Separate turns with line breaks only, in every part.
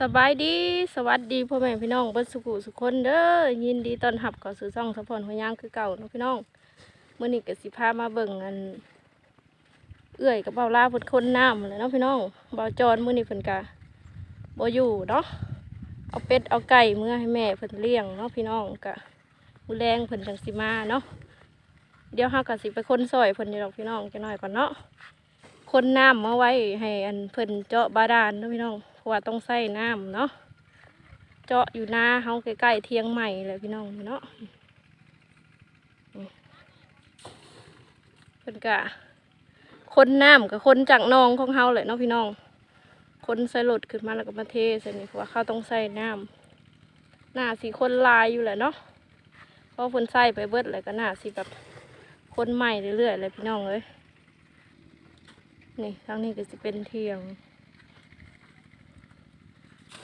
สบายดีสวัสดีพ่อแม่พี่น้องเบิดสุขุสุขคนเด้อยินดีต้อนรับเข้าสู่ช่องสะพอนหัวย่างคือเก่าเนาะพี่น้องมื้อนี้ก็สิพามาเบิ่งอัน เอื้อยกับเบาลาเพิ่นคนน้ำเลยเนาะพี่น้องเบาจอนมื้อนี้เพิ่นก็บ่อยู่เนาะเอาเป็ดเอาไก่เมื้อให้แม่เพิ่นเลี้ยงเนาะพี่น้องก็มื้อแรงเพิ่นจังสิมาเนาะเดี๋ยวเฮาก็สิไปคนซอยเพิ่นนี่ดอกพี่น้องจักหน่อยก่อนเนาะคนน้ำมาไว้ให้อันเพิ่นเจาะบาดาลเนาะพี่น้อง ว่าต้องใส่น้ำเนาะเจาะอยู่นาเฮาใกล้ๆเทียงใหม่เลยพี่น้องเนาะเพิ่นก็คนน้ำกับคนจากหนองของเฮาเลยเนาะพี่น้อง คนใส่รถขึ้นมาแล้วก็มาเทใส่นี่เพราะว่าเขาต้องใส่น้ำหน้าสีคนลายอยู่แหละเนาะเพราะคนใส่ไปเบิดเลยก็หน้าสีแบบคนใหม่เรื่อยๆเลยพี่น้องเอ้ยนี่ทางนี้ก็จะเป็นเทียง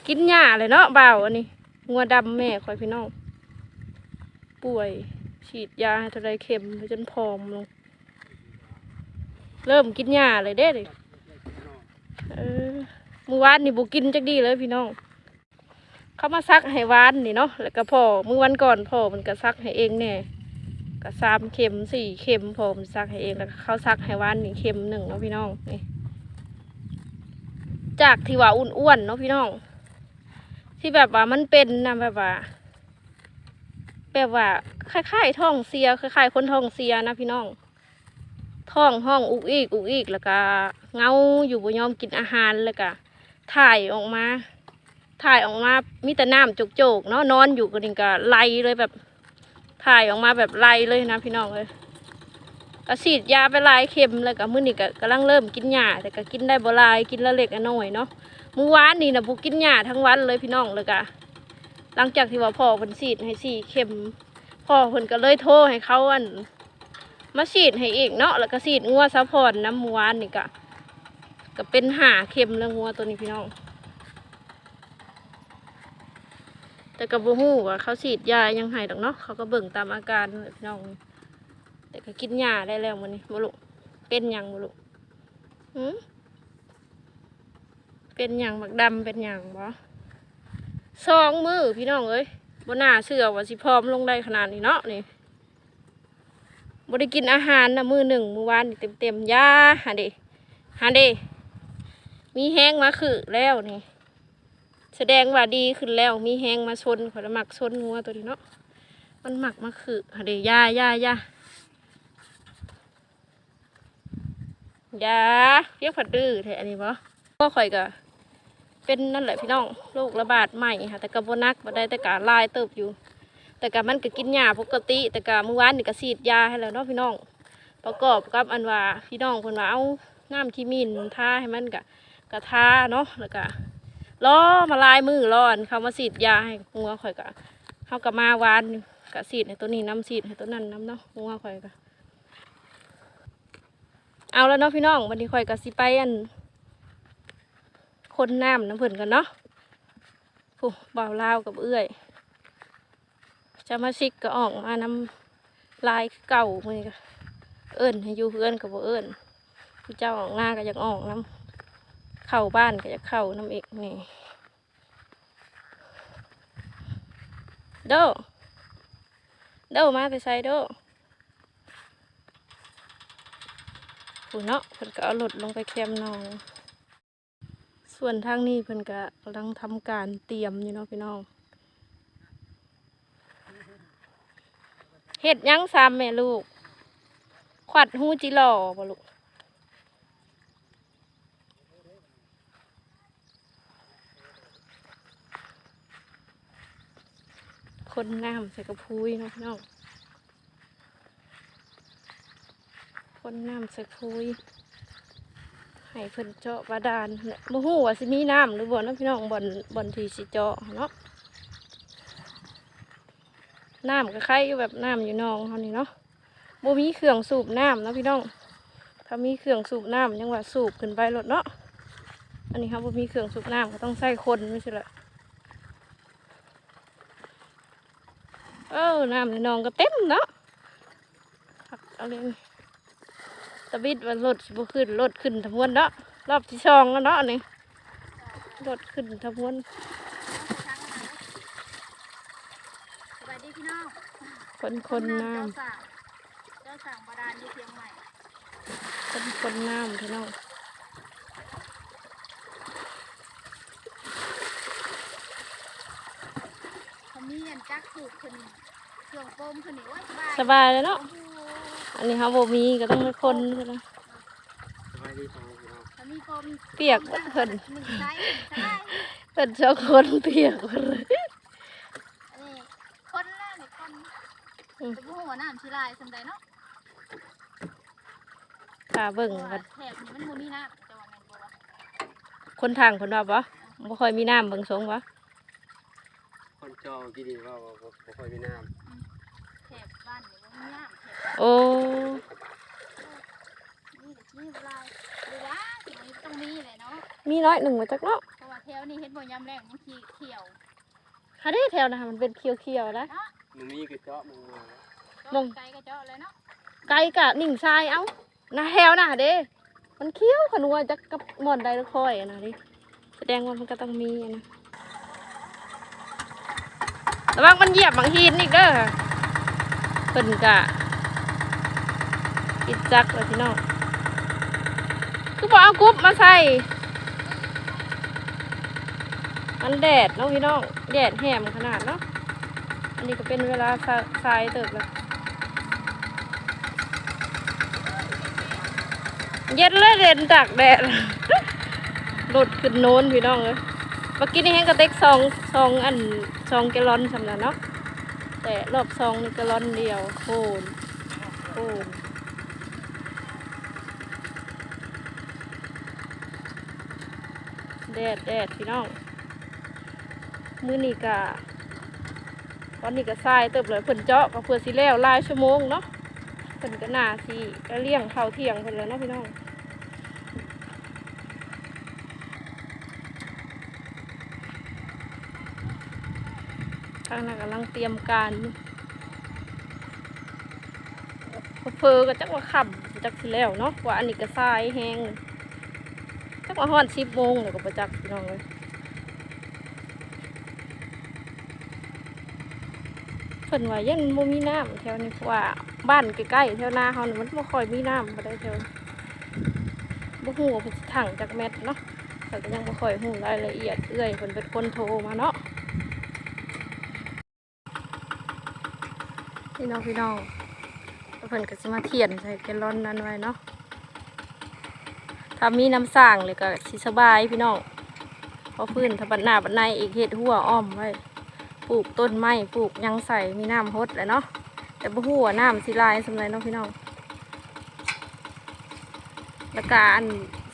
กินหญ้าเลยเนาะเบาอันนี้งัวดำแม่คอยพี่น้อง ป่วย ฉีดยาให้เทาไรเข็มไปจนผอมลง เริ่มกินหญ้าเลยเด้เลยเออมือวานนี่บุกินจักดีเลยพี่น้อง เขามาซักให้วานนี่เนาะ แล้วก็พ่อมือวันก่อนพ่อมันก็ซักให้เองเนี่ยก็สามเข็มสี่เข็มพอมซักให้เองแล้วก็เขาซักให้วานนี่เข็มหนึ่งเนาะพี่น้องนี่จากที่ว่าอ้วนๆเนาะพี่น้อง ที่แบบว่ามันเป็นนะแบบว่า แบบว่าคล้ายๆท้องเสียคล้ายๆคนท้องเสียนะพี่น้องท้องห้องอุกอีกอุกอีกแล้วก็เงาอยู่บ่ยอมกินอาหารแล้วก็ถ่ายออกมา ถ่ายออกมามีแต่น้ำจกๆเนาะนอนอยู่ก็นี่ก็ไล่เลยแบบ ถ่ายออกมาแบบไล่เลยนะพี่น้องเลยก็ฉีดยาไปลายเข็มแล้วก็มื้อนี้ก็กำลังเริ่มกินหญ้าแต่ก็กินได้บ่ลายกินละเล็กน้อยเนาะ มื้อวานนี่นะบ่กินหญ้าทั้งวันเลยพี่น้องเลยก็หลังจากที่ว่าพ่อเพิ่นฉีดให้สี่เข็มพ่อเพิ่นก็เลยโทรให้เขาอันมาฉีดให้อีกเนาะแล้วก็ฉีดงัวซัพพอร์ตน้ำมูวานนี่ก็ก็เป็นหาเข็มแล้วงัวตัวนี้พี่น้อง แต่ก็บ่ฮู้ว่าเขาฉีดยายังไงดอกเนาะเขาก็เบิ่งตามอาการพี่น้อง แต่ก็กินยาได้แล้วมื้อนี้บ่ลูกเป็นยังบ่ลูกหืม เป็นหยังบักดำเป็นหยังบ่สองมือพี่น้องเอ้ยบ่น่าเชื่อว่าสิพร้อมลงได้ขนาดนี้เนาะนี่บได้กินอาหารนะมือหนึ่งมือวานเต็มเต็มยาฮะเดฮะเดมีแห้งมาคือแล้วนี่ แสดงว่าดีขึ้นแล้วมีแห้งมาชนขอละหมักชนงัวตัวนี้เนาะมันหมักมาคือฮะเดยายายายาเรียกผัดดื้อแท้อันนี้บ่ก็ข่อยก็ เป็นนั่นแหละพี่น้องโรคระบาดใหม่ค่ะแต่กระบนักบ่ได้แต่กาลายเติบอยู่ แต่กะมันก็กินยาปกติ แต่กะเมื่อวานนี่ก็ฉีดยาให้แล้วเนาะพี่น้อง ประกอบกับอันว่าพี่น้องคนว่าเอาน้ำขี้มินทาให้มันกะกะทาเนาะแล้วก็ล้อมาลายมือร้อนเขามาฉีดยาให้งัวข่อยกะเขากะมาวานกะฉีดให้ตัวนี้น้ำฉีดให้ตัวนั้นน้ำเนาะงัวข่อยกะเอาแล้วเนาะพี่น้องวันนี้ข่อยกะสิไปอัน คนน้ำน้ำเพิ่นกันเนาะผู้บ่าวลาวกับเอื้อยจะมาซิกก็ออกมานำลายเก่ามือกเอิญให้อยู่เพื่อนกับบ่เอิญผู้เจ้าออกหน้าก็อยากออกน้ำเข้าบ้านก็อยากเข้าน้ำเอกนี่โดโดมาไปใส่โดผู้เนาะฝนก็เอารถลงไปแคมนอง ส่วนทางนี้เพิ่นก็กำลังทำการเตรียมอยู่เนาะพี่น้องเห็ดยังซ้ำแม่ลูก ขวัดหูจิหล่อบ่ลูกคนน้ำใส่กระพุ้ยเนาะพี่น้องคนน้ำใส่กระพุ้ย ให้เพิ่นเจาะบาดาลเนี่ยบ่ฮู้ว่าสิมีน้ำหรือบ่เนาะพี่น้องบ่อนบ่อนที่สิเจาะเนาะน้ำก็คล้ายอยู่แบบน้ำอยู่นองเขานี่เนาะบ่มีเครื่องสูบน้ำเนาะพี่น้อง ถ้ามีเครื่องสูบน้ำยังว่าสูบขึ้นไปรถเนาะ อันนี้ครับบ่มีเครื่องสูบน้ำก็ต้องใส่คนไม่ใช่ละเออน้ำในนองก็เต็มเนาะคักเอาเลย ตะบิดว่ารถสิบ่ขึ้นรถขึ้นทั้งวันเนาะรอบที่สองแล้วเนาะอันนี่รถขึ้นทะมวน
สวัสดีพี่น้อง
คนคนน้
เจ้าสั่งเจ้าสั่งบาดาลที่เชียงใหม่ำ
คนคนน้ำพี่น้อง
เขามีเงินจักถูกขึ้นเครื่องโฟมขึ้นนี่โอ้ยสบาย
สบายเลยเนาะ
โอ้โห
อันนี้เขาบ่มีก็ต้องเป็นคนใช่ไหม
สบายดีของพี่น้อง
เขามีโฟม
เปียกเบิดเพิ่น
หนึ่งไซส์สบาย
เป็นเจ้าคนเปียกหมดเลย
อันนี้คนแรกนี่คน
อืม
จะพูดว่าน้ำชีลายสำใดเนาะ
ตาเบิ่ง
เพราะ
กั
ว่านแถบนี้มันมูนี่น้ำจะว่าแม่นบ่วะ
คนทางคนว่าบ่บ่ค่อยมีน้ำเบิ่งสงบ่
คนจองกี่ดีว่าบ่บ่บ่ค่อยมีน้
แถบบ้านนี่บ่มีน้ำแถบ
โอ้
นี่ก็ชี้ลายดูว่าสิ่งนี้ตรงนี้เลยเนาะ
มีน้อยหนึ่งมาจากเนาะ
เพราะว่าแถวนี้เห็นบ่ยามแรงมันขี้เขียว
ฮะเด้แถวนะมันเป็นเขียวๆนะ
เนาะำ
มึงมีกระเจาะมึงมา
มอง
ไกลก็เจาะเลยเนาะ
ไกลกะหนิ่งทรายเอ้านะแถวน่ะเด้ มันเขียวขนวจักกับหมอนใดละค่อยอะนะดิแสดงว่ามันก็ต้องมีอะนะระวังมันเหยียบบางหินอีกเด้อเพิ่นกะิจักเลยพี่น้องคือบอกเอากรุ๊ปมาใส่มันแดดเนาะพี่น้องแดดแหมขนาดเนาะอันนี้ก็เป็นเวลาสาสายเติบแล้วเย็นเลยเด่นจากแดดหลุดขึ้นโน้นพี่น้องเลยเมื่อกี้นี่แห้งกระเต็กซองซองอันซองแกลอนสำหรับเนาะแต่รอบซองนี่แกลอนเดียวโคนโคนแดดแดดพี่น้อง มื้อนี้กะตอนนี้ก็ทรายเติบเลยเพิ่นเจาะก็เพื่อสิแล้วลายชั่วโมงเนาะเพิ่นก็น่าสิก็เลี้ยงเข้าเที่ยงเพิ่นแล้วเนาะพี่น้องทางนั้นกำลังเตรียมการเพอก็จักว่าค่ำจักสิแล้วเนาะว่าอันนี้ก็ทรายแห้ง จักว่าฮอด10โมงแล้วก็บ่จักพี่น้องเลยเพิ่นว่ายังบ่มีน้ำแถวนี้เพราะว่าบ้านใกล้ๆแถวนาเฮานี่มันบ่ค่อยมีน้ำบ่ได้แถวบ่ฮู้ว่าเพิ่นสิถังจักแมตเนาะแต่ก็ยังบ่ค่อยฮู้รายละเอียดเอื้อยเพิ่นเป็นคนโทรมาเนาะพี่น้องพี่น้องเพิ่นก็สิมาเทียนใส่แกลลอนนั้นไว้เนาะ ถ้ามีน้ำสร้างเลยก็สิสบายพี่น้องพอพื้นถ้าบัดหน้าบัดในอีกเฮ็ดหัวอ้อมไว้ปลูกต้นไม้ปลูกยังใส่มีน้ำฮดแหละเนาะแต่บ่ฮู้ว่าน้ำสิลายสำไรเนาะพี่น้องแล้วก็อัน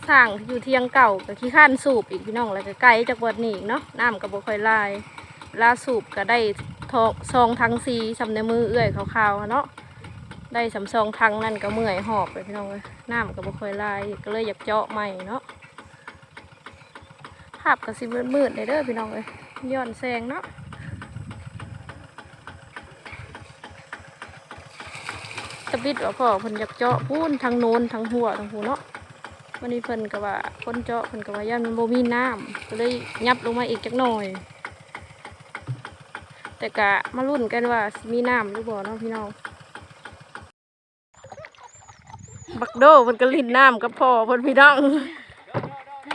สร้างอยู่เทียงเก่าก็ขี้ข้านสูบอีกพี่น้องแล้วก็ไกลจากวัดนี้อีกเนาะน้ำก็บ่ค่อยลายลาสูบก็ได้ทองซองทั้งซีสำในมือเอื้อยขาวๆเนาะ ได้สำซองทังนั่นก็เมื่อยหอบเลยพี่น้องเลยน้ำก็บ่ค่อยลายก็เลยอยากเจาะใหม่เนาะภาพก็สิมืดๆเลยเด้อพี่น้องเลยย้อนแสงเนาะตะบิดว่าพ่อเพิ่นอยากเจาะพูนทางโน้นทางหัวทางหูเนาะวันนี้เพิ่นก็ว่าคนเจาะเพิ่นก็ว่าย่านมันบ่มีน้ำก็เลยยับลงมาอีกจักหน่อย แต่กะมาลุ้นกันว่ามีน้ำหรือบ่เนาะพี่น้อง บักโดเพิ่นก็ลิ้นน้ำกับพ่อเพิ่นพี่น้อง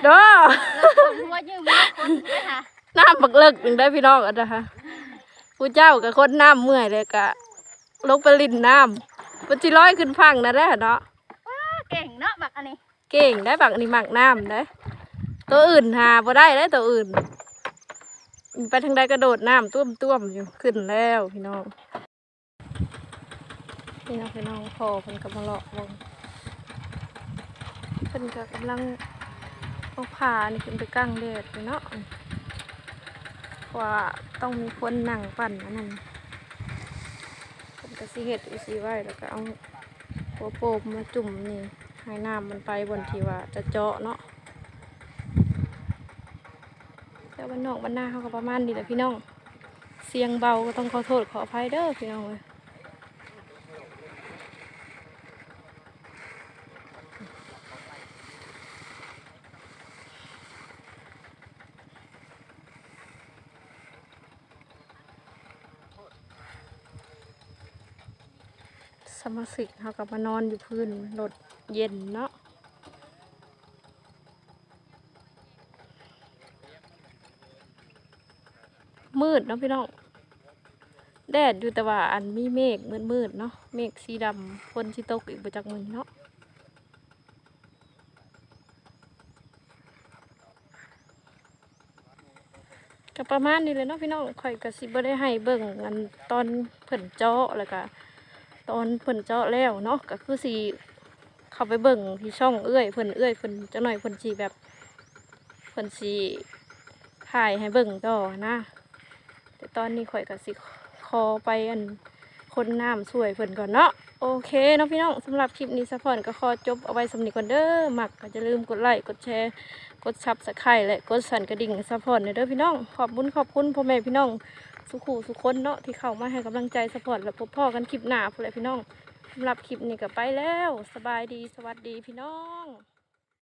โด
แล้วคนหัวยืมมาคนไปหา
น้ำบักเลิกหนึ่งได้พี่น้องอันนะคะผู้เจ้ากับคนน้ำเมื่อยเลยกะลงไปลิ้นน้ำมันจิร้อยขึ้นพังนะได้อเนาะ
เก่งเนาะบักอันนี้
เก่งได้บักนี่หมักน้ำได้ตัวอื่นหาบ่ได้ได้ตัวอื่น ไปทางใดกระโดดน้ำต้วมต้วมๆอยู่ขึ้นแล้วพี่น้องพี่น้องพี่น้องพอเพิ่นกำลังเลาะลง เพิ่นก็กำลังเอาผ้านี่ขึ้นไปกลางแดดอยู่เนาะเพราะว่าต้องมีคนนั่งปั่นอันนั้นเพิ่นก็สิเฮ็ดอุสิไว้แล้วก็เอาหัวโปมมาจุ่มนี่ให้น้ำมันไปบนที่ว่าจะเจาะเนาะแต่วันนอกวันหน้าเขาก็ประมาณนี้แหละพี่น้อง เสียงเบาก็ต้องขอโทษขออภัยเด้อพี่น้องเลย ส มาชิกเขากับมานอนอยู่พื้นรถเย็นเนาะมืดเนาะพี่น้องแดดอยู่แต่ว่าอันมีเมฆมืดๆเนาะเมฆสีดำฝนสิตกอีกประจักมือเนาะก็ประมาณนี้เลยเนาะพี่น้องข่อยก็สิบ่ได้ให้เบิ่งอันตอนเพิ่นเจาะแล้วก็ ตอนเพิ่นเจาะแล้วเนาะก็คือสีเข้าไปเบิ่งที่ช่องเอื้อยเพิ่นเอื้อยเพิ่นจะหน่อยเพิ่นสีแบบเพิ่นสีถ่ายให้เบิ่งต่อนะ แต่ตอนนี้ข่อยก็สิคอไปอันคนน้ำช่วยเพิ่นก่อนเนาะโอเคเนาะพี่น้องสำหรับคลิปนี้สะพอนก็ขอจบเอาไว้สำนีก่อนเด้อมักก็จะลืมกดไลค์กดแชร์ กดซับสไครต์และกดสั่นกระดิ่งสะพอนเด้อพี่น้องขอบคุญขอบคุณพ่อแม่พี่น้อง สุขูสุคนเนาะที่เข้ามาให้กำลังใจสปอร์ตและพบพ่อกันคลิปหน้าพวกเลยพี่น้องสำหรับคลิปนี้ก็ไปแล้ว สบายดีสวัสดีพี่น้อง